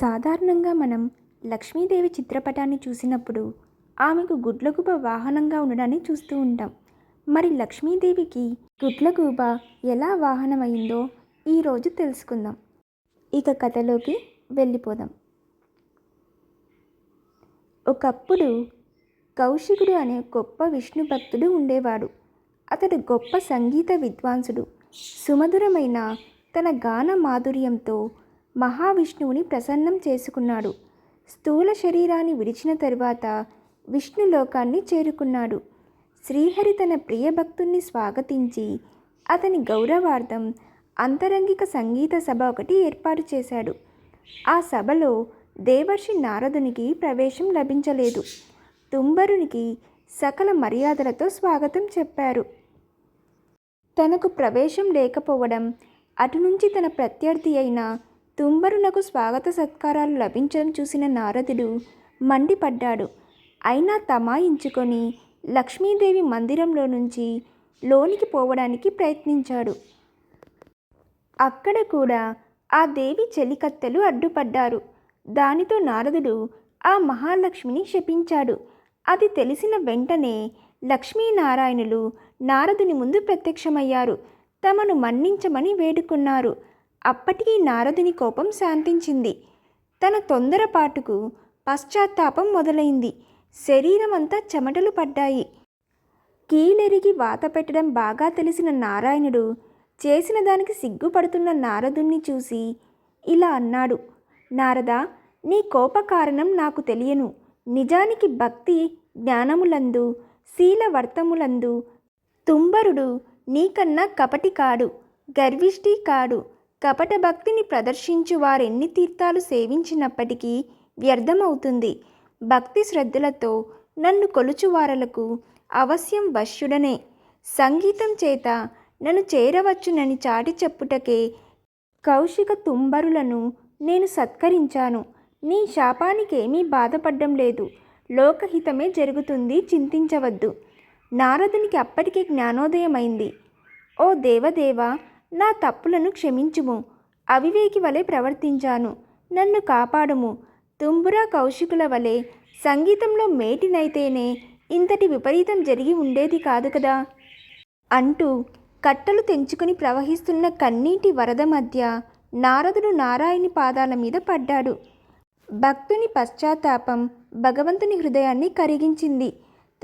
సాధారణంగా మనం లక్ష్మీదేవి చిత్రపటాన్ని చూసినప్పుడు ఆమెకు గుడ్లగూబ వాహనంగా ఉండడాన్ని చూస్తూ ఉంటాం. మరి లక్ష్మీదేవికి గుడ్లగూబ ఎలా వాహనమైందో ఈరోజు తెలుసుకుందాం. ఇక కథలోకి వెళ్ళిపోదాం. ఒకప్పుడు కౌశికుడు అనే గొప్ప విష్ణు భక్తుడు ఉండేవాడు. అతడు గొప్ప సంగీత విద్వాంసుడు. సుమధురమైన తన గాన మాధుర్యంతో మహావిష్ణువుని ప్రసన్నం చేసుకున్నాడు. స్థూల శరీరాన్ని విడిచిన తరువాత విష్ణులోకాన్ని చేరుకున్నాడు. శ్రీహరి తన ప్రియ భక్తుణ్ణి స్వాగతించి అతని గౌరవార్థం అంతరంగిక సంగీత సభ ఒకటి ఏర్పాటు చేశాడు. ఆ సభలో దేవర్షి నారదునికి ప్రవేశం లభించలేదు. తుంబరునికి సకల మర్యాదలతో స్వాగతం చెప్పారు. తనకు ప్రవేశం లేకపోవడం అటు నుంచి తన ప్రత్యర్థి అయిన తుంబరునకు స్వాగత సత్కారాలు లభించడం చూసిన నారదుడు మండిపడ్డాడు. అయినా తమాయించుకొని లక్ష్మీదేవి మందిరంలో నుంచి లోనికి పోవడానికి ప్రయత్నించాడు. అక్కడ కూడా ఆ దేవి చెలికత్తెలు అడ్డుపడ్డారు. దానితో నారదుడు ఆ మహాలక్ష్మిని శపించాడు. అది తెలిసిన వెంటనే లక్ష్మీనారాయణులు నారదుని ముందు ప్రత్యక్షమయ్యారు. తమను మన్నించమని వేడుకున్నారు. అప్పటికీ నారదుని కోపం శాంతించింది. తన తొందరపాటుకు పశ్చాత్తాపం మొదలైంది. శరీరమంతా చెమటలు పడ్డాయి. కీలెరిగి వాత పెట్టడం బాగా తెలిసిన నారాయణుడు చేసిన దానికి సిగ్గుపడుతున్న నారదుణ్ణి చూసి ఇలా అన్నాడు. నారద నీ కోప కారణం నాకు తెలియను. నిజానికి భక్తి జ్ఞానములందు శీలవర్తములందు తుంబరుడు నీకన్నా కపటి కాడు గర్విష్టి కాడు. కపట భక్తిని ప్రదర్శించు వారెన్ని తీర్థాలు సేవించినప్పటికీ వ్యర్థమవుతుంది. భక్తి శ్రద్ధలతో నన్ను కొలుచువారలకు అవశ్యం వశ్యుడనే. సంగీతం చేత నన్ను చేరవచ్చునని చాటి చెప్పుటకే కౌశిక తుంబరులను నేను సత్కరించాను. నీ శాపానికేమీ బాధపడ్డం లేదు. లోకహితమే జరుగుతుంది చింతించవద్దు. నారదునికి అప్పటికే జ్ఞానోదయమైంది. ఓ దేవదేవా నా తప్పులను క్షమించుము. అవివేకి వలె ప్రవర్తించాను. నన్ను కాపాడుము. తుంబురా కౌశికుల వలె సంగీతంలో మేటినైతేనే ఇంతటి విపరీతం జరిగి ఉండేది కాదు కదా? అంటూ కట్టలు తెంచుకుని ప్రవహిస్తున్న కన్నీటి వరద మధ్య నారదుడు నారాయణి పాదాల మీద పడ్డాడు. భక్తుని పశ్చాత్తాపం భగవంతుని హృదయాన్ని కరిగించింది.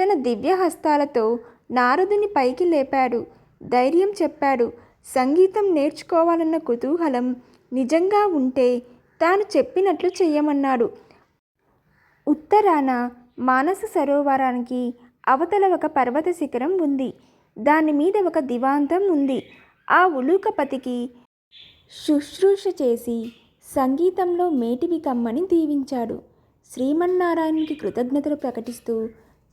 తన దివ్య హస్తాలతో నారదుని పైకి లేపాడు. ధైర్యం చెప్పాడు. సంగీతం నేర్చుకోవాలన్న కుతూహలం నిజంగా ఉంటే తాను చెప్పినట్లు చెయ్యమన్నాడు. ఉత్తరాన మానస సరోవరానికి అవతల ఒక పర్వత శిఖరం ఉంది. దాని మీద ఒక దివాంతం ఉంది. ఆ ఉలూకపతికి శుశ్రూష చేసి సంగీతంలో మేటివి కమ్మని దీవించాడు. శ్రీమన్నారాయణునికి కృతజ్ఞతలు ప్రకటిస్తూ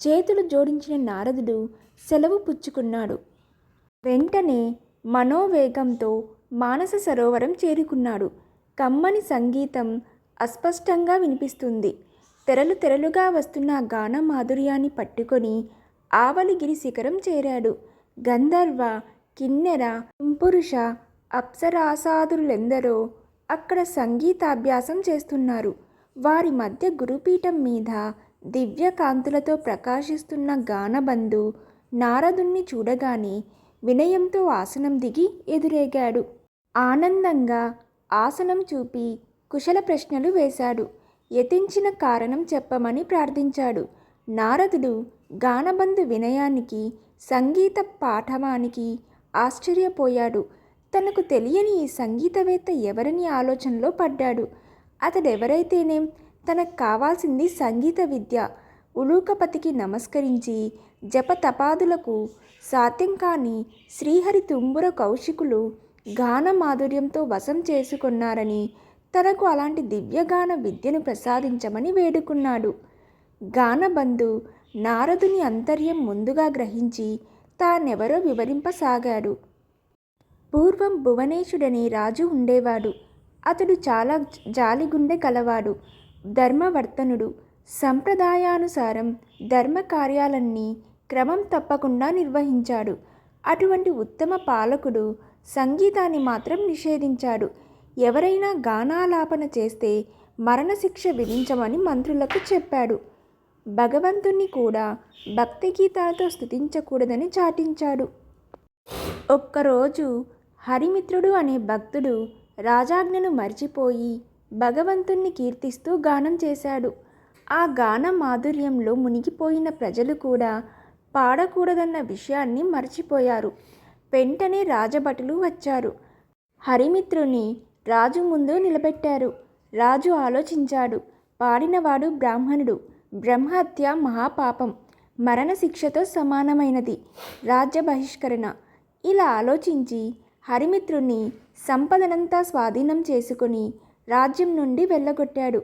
చేతులు జోడించిన నారదుడు సెలవు పుచ్చుకున్నాడు. వెంటనే మనోవేగంతో మానస సరోవరం చేరుకున్నాడు. కమ్మని సంగీతం అస్పష్టంగా వినిపిస్తుంది. తెరలు తెరలుగా వస్తున్న గాన మాధుర్యాన్ని పట్టుకొని ఆవలిగిరి శిఖరం చేరాడు. గంధర్వ కిన్నెర పురుష అప్సరాసాదులెందరో అక్కడ సంగీతాభ్యాసం చేస్తున్నారు. వారి మధ్య గురుపీఠం మీద దివ్యకాంతులతో ప్రకాశిస్తున్న గానబంధు నారదుణ్ణి చూడగానే వినయంతో ఆసనం దిగి ఎదురేగాడు. ఆనందంగా ఆసనం చూపి కుశల ప్రశ్నలు వేశాడు. యతించిన కారణం చెప్పమని ప్రార్థించాడు. నారదుడు గానబంధు వినయానికి సంగీత పాఠమానికి ఆశ్చర్యపోయాడు. తనకు తెలియని ఈ సంగీతవేత్త ఎవరని ఆలోచనలో పడ్డాడు. అతడెవరైతేనేం తనకు కావాల్సింది సంగీత విద్య. ఉలూకపతికి నమస్కరించి జపతపాదులకు సాధ్యం కాని శ్రీహరి తుంబుర కౌశికులు గాన మాధుర్యంతో వశం చేసుకున్నారని తనకు అలాంటి దివ్యగాన విద్యను ప్రసాదించమని వేడుకున్నాడు. గానబంధు నారదుని అంతర్యం ముందుగా గ్రహించి తానెవరో వివరింపసాగాడు. పూర్వం భువనేశుడనే రాజు ఉండేవాడు. అతడు చాలా జాలిగుండె కలవాడు. ధర్మవర్తనుడు. సంప్రదాయానుసారం ధర్మ కార్యాలన్నీ క్రమం తప్పకుండా నిర్వహించాడు. అటువంటి ఉత్తమ పాలకుడు సంగీతాన్ని మాత్రం నిషేధించాడు. ఎవరైనా గానాలాపన చేస్తే మరణశిక్ష విధించమని మంత్రులకు చెప్పాడు. భగవంతుణ్ణి కూడా భక్తి గీతాలతో స్థుతించకూడదని చాటించాడు. ఒక్కరోజు హరిమిత్రుడు అనే భక్తుడు రాజాజ్ఞను మర్చిపోయి భగవంతుణ్ణి కీర్తిస్తూ గానం చేశాడు. ఆ గాన మాధుర్యంలో మునిగిపోయిన ప్రజలు కూడా పాడకూడదన్న విషయాన్ని మర్చిపోయారు. వెంటనే రాజభటులు వచ్చారు. హరిమిత్రుని రాజు ముందు నిలబెట్టారు. రాజు ఆలోచించాడు. పాడినవాడు బ్రాహ్మణుడు. బ్రహ్మహత్య మహాపాపం. మరణశిక్షతో సమానమైనది. రాజ్య బహిష్కరణ. ఇలా ఆలోచించి హరిమిత్రుని సంపదనంతా స్వాధీనం చేసుకుని రాజ్యం నుండి వెళ్ళగొట్టాడు.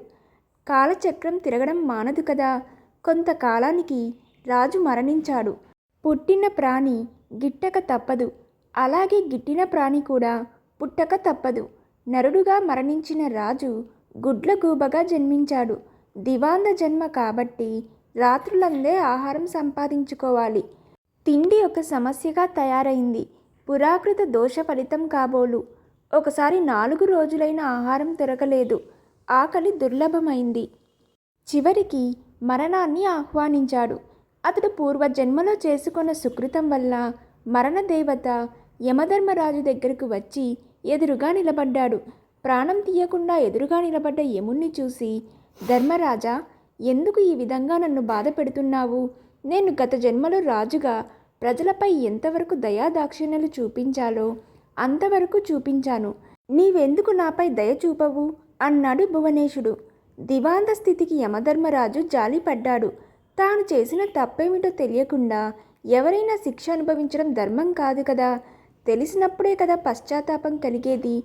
కాలచక్రం తిరగడం మానదు కదా. కొంతకాలానికి రాజు మరణించాడు. పుట్టిన ప్రాణి గిట్టక తప్పదు. అలాగే గిట్టిన ప్రాణి కూడా పుట్టక తప్పదు. నరుడుగా మరణించిన రాజు గుడ్లగూబగా జన్మించాడు. దివాంద జన్మ కాబట్టి రాత్రులందే ఆహారం సంపాదించుకోవాలి. తిండి ఒక సమస్యగా తయారైంది. పురాకృత దోష ఫలితం కాబోలు. ఒకసారి నాలుగు రోజులైన ఆహారం దొరకలేదు. ఆకలి దుర్లభమైంది. చివరికి మరణాన్ని ఆహ్వానించాడు. అతడు పూర్వజన్మలో చేసుకున్న సుకృతం వల్ల మరణదేవత యమధర్మరాజు దగ్గరకు వచ్చి ఎదురుగా నిలబడ్డాడు. ప్రాణం తీయకుండా ఎదురుగా నిలబడ్డ యముణ్ణి చూసి ధర్మరాజా ఎందుకు ఈ విధంగా నన్ను బాధ పెడుతున్నావు? నేను గత జన్మలో రాజుగా ప్రజలపై ఎంతవరకు దయాదాక్షిణ్యలు చూపించాలో అంతవరకు చూపించాను. నీవెందుకు నాపై దయ చూపవు? అన్నాడు భువనేశుడు. దివాంత స్థితికి యమధర్మరాజు జాలిపడ్డాడు. తాను చేసిన తప్పేమిటో తెలియకుండా ఎవరైనా శిక్ష అనుభవించడం ధర్మం కాదు కదా. తెలిసినప్పుడే కదా పశ్చాత్తాపం కలిగేది.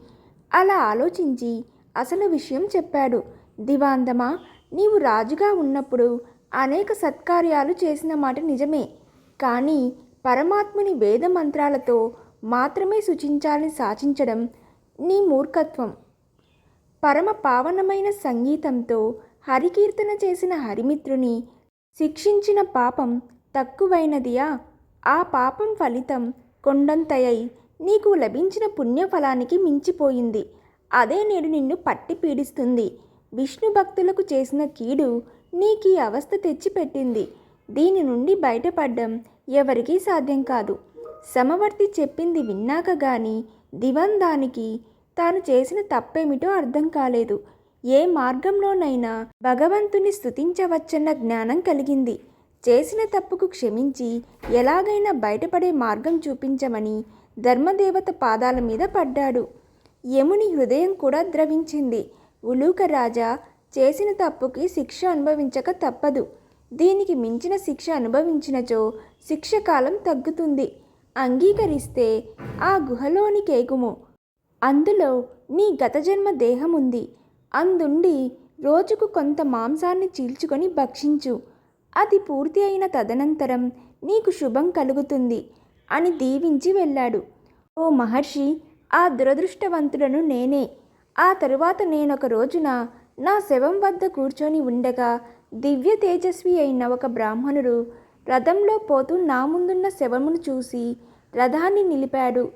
అలా ఆలోచించి అసలు విషయం చెప్పాడు. దివాందమా నీవు రాజుగా ఉన్నప్పుడు అనేక సత్కార్యాలు చేసిన మాట నిజమే. కానీ పరమాత్ముని వేద మంత్రాలతో మాత్రమే సూచించాలని సాచించడం నీ మూర్ఖత్వం. పరమ పావనమైన సంగీతంతో హరికీర్తన చేసిన హరిమిత్రుని శిక్షించిన పాపం తక్కువైనదియా? ఆ పాపం ఫలితం కొండంతయై నీకు లభించిన పుణ్యఫలానికి మించిపోయింది. అదే నేడు నిన్ను పట్టి పీడిస్తుంది. విష్ణు భక్తులకు చేసిన కీడు నీకీ అవస్థ తెచ్చిపెట్టింది. దీని నుండి బయటపడడం ఎవరికీ సాధ్యం కాదు. సమవర్తి చెప్పింది విన్నాక గాని దివందానికి తాను చేసిన తప్పేమిటో అర్థం కాలేదు. ఏ మార్గంలోనైనా భగవంతుని స్థుతించవచ్చన్న జ్ఞానం కలిగింది. చేసిన తప్పుకు క్షమించి ఎలాగైనా బయటపడే మార్గం చూపించమని ధర్మదేవత పాదాల మీద పడ్డాడు. యముని హృదయం కూడా ద్రవించింది. ఉలూక రాజా చేసిన తప్పుకి శిక్ష అనుభవించక తప్పదు. దీనికి మించిన శిక్ష అనుభవించినచో శిక్ష కాలం తగ్గుతుంది. అంగీకరిస్తే ఆ గుహలోని కేకుము. అందులో నీ గత జన్మ దేహం ఉంది అందుండి రోజుకు కొంత మాంసాన్ని చీల్చుకొని భక్షించు. అది పూర్తి అయిన తదనంతరం నీకు శుభం కలుగుతుంది అని దీవించి వెళ్ళాడు. ఓ మహర్షి ఆ దురదృష్టవంతులను నేనే. ఆ తరువాత నేనొక రోజున నా శవం వద్ద కూర్చొని ఉండగా దివ్య తేజస్వి అయిన ఒక బ్రాహ్మణుడు రథంలో పోతూ నా ముందున్న శవమును చూసి రథాన్ని నిలిపాడు.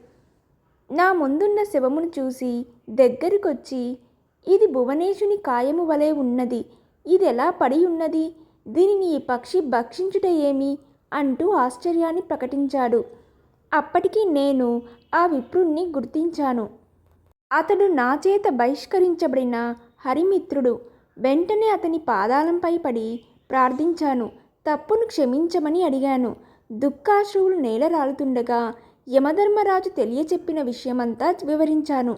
నా ముందున్న శవమును చూసి దగ్గరికొచ్చి ఇది భువనేశుని కాయము వలె ఉన్నది. ఇది ఎలా పడి ఉన్నది? దీనిని ఈ పక్షి భక్షించుట ఏమి? అంటూ ఆశ్చర్యాన్ని ప్రకటించాడు. అప్పటికి నేను ఆ విప్రుణ్ణి గుర్తించాను. అతడు నా చేత బహిష్కరించబడిన హరిమిత్రుడు. వెంటనే అతని పాదాలంపై పడి ప్రార్థించాను. తప్పును క్షమించమని అడిగాను. దుఃఖాశ్రువులు నేల రాలుతుండగా యమధర్మరాజు తెలియచెప్పిన విషయమంతా వివరించాను.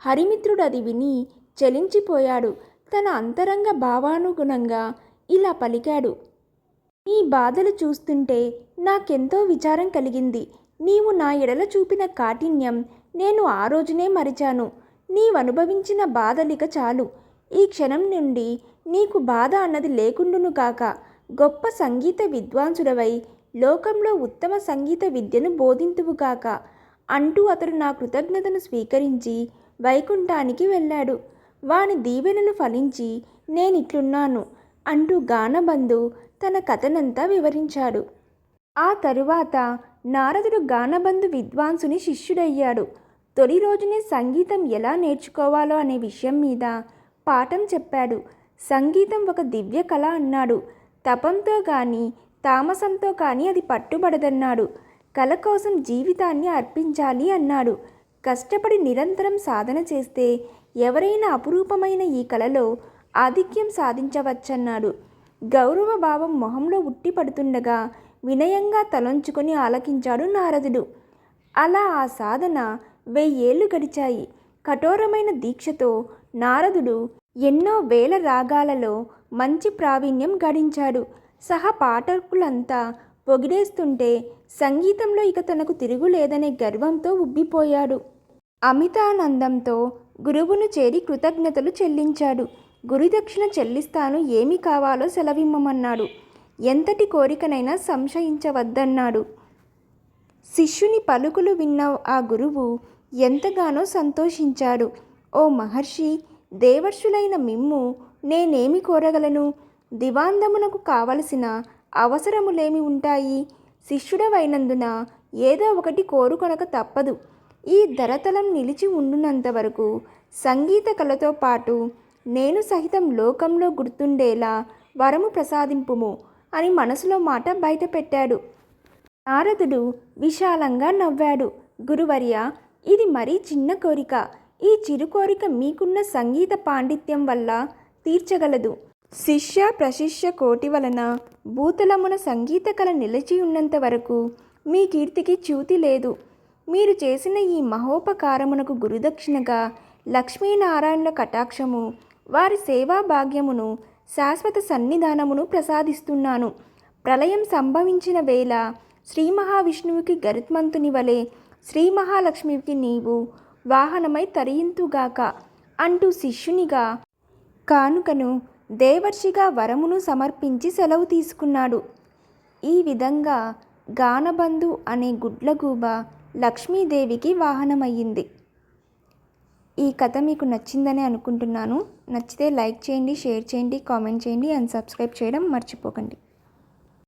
హరిమిత్రుడు అది విని చలించిపోయాడు. తన అంతరంగ భావానుగుణంగా ఇలా పలికాడు. నీ బాధలు చూస్తుంటే నాకెంతో విచారం కలిగింది. నీవు నా ఎడల చూపిన కాఠిన్యం నేను ఆ రోజునే మరిచాను. నీవనుభవించిన బాధలిక చాలు. ఈ క్షణం నుండి నీకు బాధ అన్నది లేకుండును కాక గొప్ప సంగీత విద్వాంసుడవై లోకంలో ఉత్తమ సంగీత విద్యను బోధింతువుగాక అంటూ అతడు నా కృతజ్ఞతను స్వీకరించి వైకుంఠానికి వెళ్ళాడు. వాని దీవెనలు ఫలించి నేనిట్లున్నాను అంటూ గానబంధు తన కథనంతా వివరించాడు. ఆ తరువాత నారదుడు గానబంధు విద్వాంసుని శిష్యుడయ్యాడు. తొలి రోజునే సంగీతం ఎలా నేర్చుకోవాలో అనే విషయం మీద పాఠం చెప్పాడు. సంగీతం ఒక దివ్య కళ అన్నాడు. తపంతో కానీ తామసంతో కానీ అది పట్టుబడదన్నాడు. కళ కోసం జీవితాన్ని అర్పించాలి అన్నాడు. కష్టపడి నిరంతరం సాధన చేస్తే ఎవరైనా అపురూపమైన ఈ కళలో ఆధిక్యం సాధించవచ్చన్నాడు. గౌరవ భావం మొహంలో ఉట్టిపడుతుండగా వినయంగా తలొంచుకొని ఆలకించాడు నారదుడు. అలా ఆ సాధన వెయ్యేళ్ళు గడిచాయి. కఠోరమైన దీక్షతో నారదుడు ఎన్నో వేల రాగాలలో మంచి ప్రావీణ్యం గడించాడు సహ పాఠకులంతా పొగిడేస్తుంటే సంగీతంలో ఇక తనకు తిరుగులేదనే గర్వంతో ఉబ్బిపోయాడు. అమితానందంతో గురువును చేరి కృతజ్ఞతలు చెల్లించాడు. గురుదక్షిణ చెల్లిస్తాను ఏమి కావాలో సెలవిమ్మమన్నాడు ఎంతటి కోరికనైనా సంశయించవద్దన్నాడు. శిష్యుని పలుకులు విన్న ఆ గురువు ఎంతగానో సంతోషించాడు. ఓ మహర్షి దేవర్షులైన మిమ్ము నేనేమి కోరగలను? దివాందమునకు కావలసిన అవసరములేమి ఉంటాయి? శిష్యుడవైనందున ఏదో ఒకటి కోరుకొనక తప్పదు. ఈ ధరతలం నిలిచి ఉండునంత వరకు సంగీత కళతో పాటు నేను సహితం లోకంలో గుర్తుండేలా వరము ప్రసాదింపుము అని మనసులో మాట బయటపెట్టాడు. నారదుడు విశాలంగా నవ్వాడు. గురువర్య ఇది మరీ చిన్న కోరిక. ఈ చిరు కోరిక మీకున్న సంగీత పాండిత్యం వల్ల తీర్చగలదు. శిష్య ప్రశిష్య కోటి వలన భూతలమున సంగీత కళ నిలిచి ఉన్నంత వరకు మీ కీర్తికి చ్యూతి లేదు. మీరు చేసిన ఈ మహోపకారమునకు గురుదక్షిణగా లక్ష్మీనారాయణుల కటాక్షము వారి సేవా భాగ్యమును శాశ్వత సన్నిధానమును ప్రసాదిస్తున్నాను. ప్రళయం సంభవించిన వేళ శ్రీ మహావిష్ణువుకి గరుత్మంతుని వలె శ్రీ మహాలక్ష్మికి నీవు వాహనమై తరియింతుగాక అంటూ శిష్యునిగా కానుకను దేవర్షిగా వరమును సమర్పించి సెలవు తీసుకున్నాడు. ఈ విధంగా గానబంధు అనే గుడ్లగూబ లక్ష్మీదేవికి వాహనమయ్యింది. ఈ కథ మీకు నచ్చిందని అనుకుంటున్నాను. నచ్చితే లైక్ చేయండి షేర్ చేయండి కామెంట్ చేయండి అండ్ సబ్స్క్రైబ్ చేయడం మర్చిపోకండి.